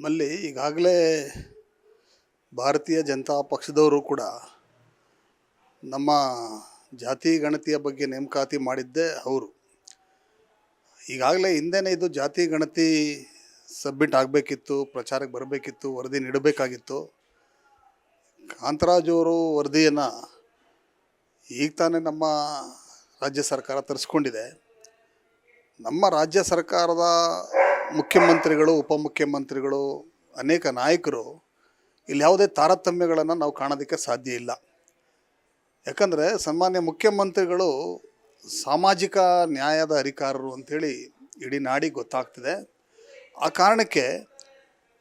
ನಮ್ಮಲ್ಲಿ ಈಗಾಗಲೇ ಭಾರತೀಯ ಜನತಾ ಪಕ್ಷದವರು ಕೂಡ ನಮ್ಮ ಜಾತಿ ಗಣತಿಯ ಬಗ್ಗೆ ನೇಮಕಾತಿ ಮಾಡಿದ್ದೇ ಅವರು. ಈಗಾಗಲೇ ಹಿಂದೆನೇ ಇದು ಜಾತಿ ಗಣತಿ ಸಬ್ಮಿಟ್ ಆಗಬೇಕಿತ್ತು, ಪ್ರಚಾರಕ್ಕೆ ಬರಬೇಕಿತ್ತು, ವರದಿ ನೀಡಬೇಕಾಗಿತ್ತು. ಕಾಂತರಾಜ್ ಅವರು ವರದಿಯನ್ನು ಈಗ ತಾನೇ ನಮ್ಮ ರಾಜ್ಯ ಸರ್ಕಾರ ತರಿಸ್ಕೊಂಡಿದೆ. ನಮ್ಮ ರಾಜ್ಯ ಸರ್ಕಾರದ ಮುಖ್ಯಮಂತ್ರಿಗಳು, ಉಪಮುಖ್ಯಮಂತ್ರಿಗಳು, ಅನೇಕ ನಾಯಕರು ಇಲ್ಲಿ ಯಾವುದೇ ತಾರತಮ್ಯಗಳನ್ನು ನಾವು ಕಾಣೋದಕ್ಕೆ ಸಾಧ್ಯ ಇಲ್ಲ. ಯಾಕಂದರೆ ಸನ್ಮಾನ್ಯ ಮುಖ್ಯಮಂತ್ರಿಗಳು ಸಾಮಾಜಿಕ ನ್ಯಾಯದ ಅಧಿಕಾರರು ಅಂಥೇಳಿ ಇಡೀ ನಾಡಿಗೆ ಗೊತ್ತಾಗ್ತಿದೆ. ಆ ಕಾರಣಕ್ಕೆ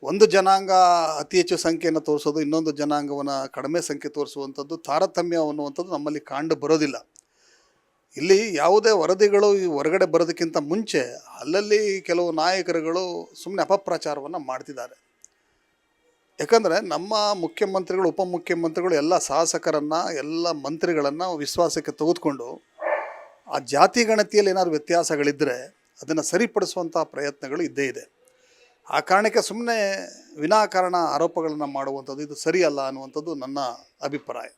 ಒಂದು ಜನಾಂಗ ಅತಿ ಹೆಚ್ಚು ಸಂಖ್ಯೆಯನ್ನು ತೋರಿಸೋದು, ಇನ್ನೊಂದು ಜನಾಂಗವನ್ನು ಕಡಿಮೆ ಸಂಖ್ಯೆ ತೋರಿಸುವಂಥದ್ದು, ತಾರತಮ್ಯ ಅನ್ನುವಂಥದ್ದು ನಮ್ಮಲ್ಲಿ ಕಂಡು ಬರೋದಿಲ್ಲ. ಇಲ್ಲಿ ಯಾವುದೇ ವರದಿಗಳು ಈ ಹೊರಗಡೆ ಬರೋದಕ್ಕಿಂತ ಮುಂಚೆ ಅಲ್ಲಲ್ಲಿ ಕೆಲವು ನಾಯಕರುಗಳು ಸುಮ್ಮನೆ ಅಪಪ್ರಚಾರವನ್ನು ಮಾಡ್ತಿದ್ದಾರೆ. ಯಾಕಂದರೆ ನಮ್ಮ ಮುಖ್ಯಮಂತ್ರಿಗಳು, ಉಪಮುಖ್ಯಮಂತ್ರಿಗಳು ಎಲ್ಲ ಶಾಸಕರನ್ನು, ಎಲ್ಲ ಮಂತ್ರಿಗಳನ್ನು ವಿಶ್ವಾಸಕ್ಕೆ ತೆಗೆದುಕೊಂಡು ಆ ಜಾತಿ ಗಣತಿಯಲ್ಲಿ ಏನಾದ್ರು ವ್ಯತ್ಯಾಸಗಳಿದ್ದರೆ ಅದನ್ನು ಸರಿಪಡಿಸುವಂಥ ಪ್ರಯತ್ನಗಳು ಇದ್ದೇ ಇದೆ. ಆ ಕಾರಣಕ್ಕೆ ಸುಮ್ಮನೆ ವಿನಾಕಾರಣ ಆರೋಪಗಳನ್ನು ಮಾಡುವಂಥದ್ದು ಇದು ಸರಿಯಲ್ಲ ಅನ್ನುವಂಥದ್ದು ನನ್ನ ಅಭಿಪ್ರಾಯ.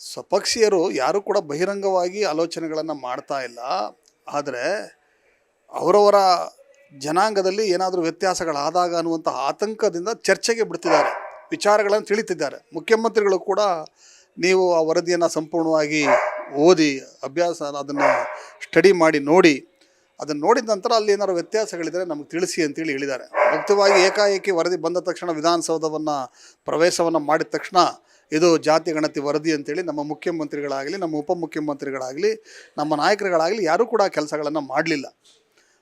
ಸ್ವಪಕ್ಷೀಯರು ಯಾರೂ ಕೂಡ ಬಹಿರಂಗವಾಗಿ ಆಲೋಚನೆಗಳನ್ನು ಮಾಡ್ತಾ ಇಲ್ಲ. ಆದರೆ ಅವರವರ ಜನಾಂಗದಲ್ಲಿ ಏನಾದರೂ ವ್ಯತ್ಯಾಸಗಳಾದಾಗ ಅನ್ನುವಂಥ ಆತಂಕದಿಂದ ಚರ್ಚೆಗೆ ಬಿಡ್ತಿದ್ದಾರೆ. ವಿಚಾರಗಳನ್ನು ತಿಳಿತಿದ್ದಾರೆ. ಮುಖ್ಯಮಂತ್ರಿಗಳು ಕೂಡ ನೀವು ಆ ವರದಿಯನ್ನು ಸಂಪೂರ್ಣವಾಗಿ ಓದಿ, ಅಭ್ಯಾಸ ಅದನ್ನು ಸ್ಟಡಿ ಮಾಡಿ ನೋಡಿ, ಅದನ್ನು ನೋಡಿದ ನಂತರ ಅಲ್ಲಿ ಏನಾದ್ರು ವ್ಯತ್ಯಾಸಗಳಿದ್ದರೆ ನಮಗೆ ತಿಳಿಸಿ ಅಂತೇಳಿ ಹೇಳಿದ್ದಾರೆ. ಮುಕ್ತವಾಗಿ ಏಕಾಏಕಿ ವರದಿ ಬಂದ ತಕ್ಷಣ ವಿಧಾನಸೌಧವನ್ನು ಪ್ರವೇಶವನ್ನು ಮಾಡಿದ ತಕ್ಷಣ ಇದು ಜಾತಿ ಗಣತಿ ವರದಿ ಅಂತೇಳಿ ನಮ್ಮ ಮುಖ್ಯಮಂತ್ರಿಗಳಾಗಲಿ, ನಮ್ಮ ಉಪಮುಖ್ಯಮಂತ್ರಿಗಳಾಗಲಿ, ನಮ್ಮ ನಾಯಕರುಗಳಾಗಲಿ ಯಾರೂ ಕೂಡ ಕೆಲಸಗಳನ್ನು ಮಾಡಲಿಲ್ಲ.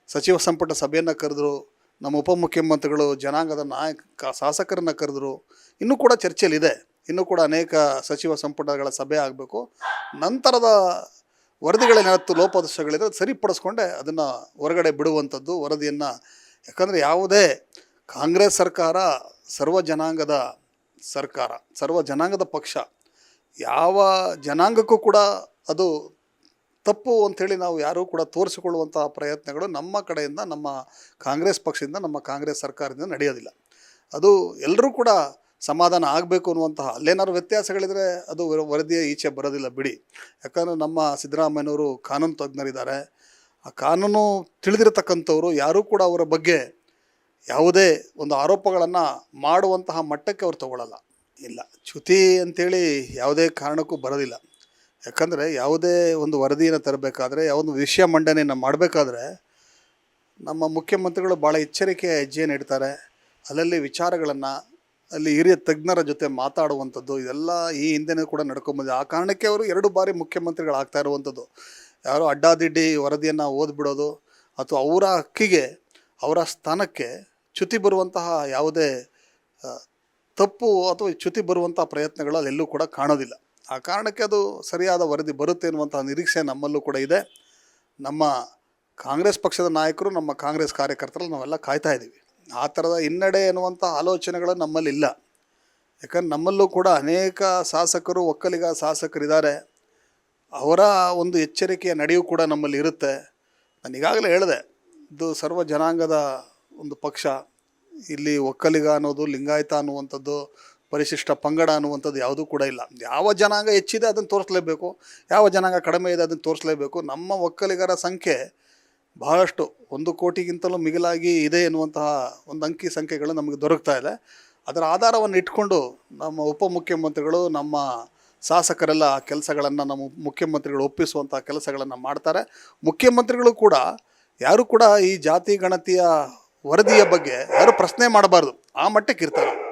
ಸಚಿವ ಸಂಪುಟ ಸಭೆಯನ್ನು ಕರೆದ್ರು, ನಮ್ಮ ಉಪಮುಖ್ಯಮಂತ್ರಿಗಳು, ಜನಾಂಗದ ನಾಯಕ ಶಾಸಕರನ್ನು ಕರೆದ್ರು. ಇನ್ನೂ ಕೂಡ ಚರ್ಚೆಯಲ್ಲಿದೆ. ಇನ್ನೂ ಕೂಡ ಅನೇಕ ಸಚಿವ ಸಂಪುಟಗಳ ಸಭೆ ಆಗಬೇಕು. ನಂತರದ ವರದಿಗಳೇನಾದ್ರು ಲೋಪದೋಷಗಳಿದ್ರೆ ಅದು ಸರಿಪಡಿಸ್ಕೊಂಡೆ ಅದನ್ನು ಹೊರಗಡೆ ಬಿಡುವಂಥದ್ದು ವರದಿಯನ್ನು. ಯಾಕಂದರೆ ಯಾವುದೇ ಕಾಂಗ್ರೆಸ್ ಸರ್ಕಾರ ಸರ್ವ ಜನಾಂಗದ ಸರ್ಕಾರ, ಸರ್ವ ಜನಾಂಗದ ಪಕ್ಷ, ಯಾವ ಜನಾಂಗಕ್ಕೂ ಕೂಡ ಅದು ತಪ್ಪು ಅಂಥೇಳಿ ನಾವು ಯಾರೂ ಕೂಡ ತೋರಿಸಿಕೊಳ್ಳುವಂತಹ ಪ್ರಯತ್ನಗಳು ನಮ್ಮ ಕಡೆಯಿಂದ, ನಮ್ಮ ಕಾಂಗ್ರೆಸ್ ಪಕ್ಷದಿಂದ, ನಮ್ಮ ಕಾಂಗ್ರೆಸ್ ಸರ್ಕಾರದಿಂದ ನಡೆಯೋದಿಲ್ಲ. ಅದು ಎಲ್ಲರೂ ಕೂಡ ಸಮಾಧಾನ ಆಗಬೇಕು ಅನ್ನುವಂತಹ, ಅಲ್ಲೇನಾದ್ರು ವ್ಯತ್ಯಾಸಗಳಿದ್ರೆ ಅದು ವರ- ವರದಿಯ ಈಚೆ ಬರೋದಿಲ್ಲ ಬಿಡಿ. ಯಾಕಂದರೆ ನಮ್ಮ ಸಿದ್ದರಾಮಯ್ಯನವರು ಕಾನೂನು ತಜ್ಞರಿದ್ದಾರೆ. ಆ ಕಾನೂನು ತಿಳಿದಿರತಕ್ಕಂಥವ್ರು ಯಾರೂ ಕೂಡ ಅವರ ಬಗ್ಗೆ ಯಾವುದೇ ಒಂದು ಆರೋಪಗಳನ್ನು ಮಾಡುವಂತಹ ಮಟ್ಟಕ್ಕೆ ಅವ್ರು ತಗೊಳ್ಳಲ್ಲ ಇಲ್ಲ. ಚ್ಯುತಿ ಅಂತೇಳಿ ಯಾವುದೇ ಕಾರಣಕ್ಕೂ ಬರೋದಿಲ್ಲ. ಯಾಕಂದರೆ ಯಾವುದೇ ಒಂದು ವರದಿಯನ್ನು ತರಬೇಕಾದ್ರೆ ಯಾವೊಂದು ವಿಷಯ ಮಂಡನೆಯನ್ನು ಮಾಡಬೇಕಾದ್ರೆ ನಮ್ಮ ಮುಖ್ಯಮಂತ್ರಿಗಳು ಭಾಳ ಎಚ್ಚರಿಕೆಯ ಹೆಜ್ಜೆಯನ್ನು ಇಡ್ತಾರೆ ಅಲ್ಲಲ್ಲಿ ವಿಚಾರಗಳನ್ನು ಅಲ್ಲಿ ಹಿರಿಯ ತಜ್ಞರ ಜೊತೆ ಮಾತಾಡುವಂಥದ್ದು, ಇದೆಲ್ಲ ಈ ಹಿಂದೆನೂ ಕೂಡ ನಡ್ಕೊಂಬಂದಿದೆ. ಆ ಕಾರಣಕ್ಕೆ ಅವರು ಎರಡು ಬಾರಿ ಮುಖ್ಯಮಂತ್ರಿಗಳಾಗ್ತಾ ಇರುವಂಥದ್ದು. ಯಾರೋ ಅಡ್ಡಾದಿಡ್ಡಿ ವರದಿಯನ್ನು ಓದ್ಬಿಡೋದು, ಅಥವಾ ಅವರ ಹಕ್ಕಿಗೆ ಅವರ ಸ್ಥಾನಕ್ಕೆ ಚ್ಯುತಿ ಬರುವಂತಹ ಯಾವುದೇ ತಪ್ಪು ಅಥವಾ ಚ್ಯುತಿ ಬರುವಂತಹ ಪ್ರಯತ್ನಗಳು ಅಲ್ಲೆಲ್ಲೂ ಕೂಡ ಕಾಣೋದಿಲ್ಲ. ಆ ಕಾರಣಕ್ಕೆ ಅದು ಸರಿಯಾದ ವರದಿ ಬರುತ್ತೆ ಎನ್ನುವಂತಹ ನಿರೀಕ್ಷೆ ನಮ್ಮಲ್ಲೂ ಕೂಡ ಇದೆ. ನಮ್ಮ ಕಾಂಗ್ರೆಸ್ ಪಕ್ಷದ ನಾಯಕರು, ನಮ್ಮ ಕಾಂಗ್ರೆಸ್ ಕಾರ್ಯಕರ್ತರಲ್ಲಿ ನಾವೆಲ್ಲ ಕಾಯ್ತಾ ಇದ್ದೀವಿ. ಆ ಥರದ ಹಿನ್ನಡೆ ಎನ್ನುವಂಥ ಆಲೋಚನೆಗಳು ನಮ್ಮಲ್ಲಿಲ್ಲ ಯಾಕಂದ್ರೆ ನಮ್ಮಲ್ಲೂ ಕೂಡ ಅನೇಕ ಶಾಸಕರು, ಒಕ್ಕಲಿಗ ಶಾಸಕರಿದ್ದಾರೆ. ಅವರ ಒಂದು ಎಚ್ಚರಿಕೆಯ ನಡೆಯೂ ಕೂಡ ನಮ್ಮಲ್ಲಿ ಇರುತ್ತೆ. ನಾನು ಈಗಾಗಲೇ ಹೇಳಿದೆ ಇದು ಸರ್ವ ಜನಾಂಗದ ಒಂದು ಪಕ್ಷ. ಇಲ್ಲಿ ಒಕ್ಕಲಿಗ ಅನ್ನೋದು, ಲಿಂಗಾಯತ ಅನ್ನುವಂಥದ್ದು, ಪರಿಶಿಷ್ಟ ಪಂಗಡ ಅನ್ನುವಂಥದ್ದು ಯಾವುದೂ ಕೂಡ ಇಲ್ಲ. ಯಾವ ಜನಾಂಗ ಹೆಚ್ಚಿದೆ ಅದನ್ನು ತೋರಿಸಲೇಬೇಕು. ಯಾವ ಜನಾಂಗ ಕಡಿಮೆ ಇದೆ ಅದನ್ನು ತೋರಿಸಲೇಬೇಕು. ನಮ್ಮ ಒಕ್ಕಲಿಗರ ಸಂಖ್ಯೆ ಬಹಳಷ್ಟು. ಒಂದು ಕೋಟಿಗಿಂತಲೂ ಮಿಗಿಲಾಗಿ ಇದೆ ಎನ್ನುವಂತಹ ಒಂದು ಅಂಕಿ ಸಂಖ್ಯೆಗಳು ನಮಗೆ ದೊರಕ್ತಾ ಇದೆ. ಅದರ ಆಧಾರವನ್ನು ಇಟ್ಕೊಂಡು ನಮ್ಮ ಉಪಮುಖ್ಯಮಂತ್ರಿಗಳು ನಮ್ಮ ಶಾಸಕರೆಲ್ಲ ಕೆಲಸಗಳನ್ನು ನಮ್ಮ ಮುಖ್ಯಮಂತ್ರಿಗಳು ಒಪ್ಪಿಸುವಂಥ ಕೆಲಸಗಳನ್ನು ಮಾಡ್ತಾರೆ. ಮುಖ್ಯಮಂತ್ರಿಗಳು ಕೂಡ ಯಾರು ಕೂಡ ಈ ಜಾತಿ ಗಣತಿಯ ವರದಿಯ ಬಗ್ಗೆ ಯಾರು ಪ್ರಶ್ನೆ ಮಾಡಬಾರ್ದು. ಆ ಮಟ್ಟಕ್ಕೆ ಇರ್ತಾರೆ.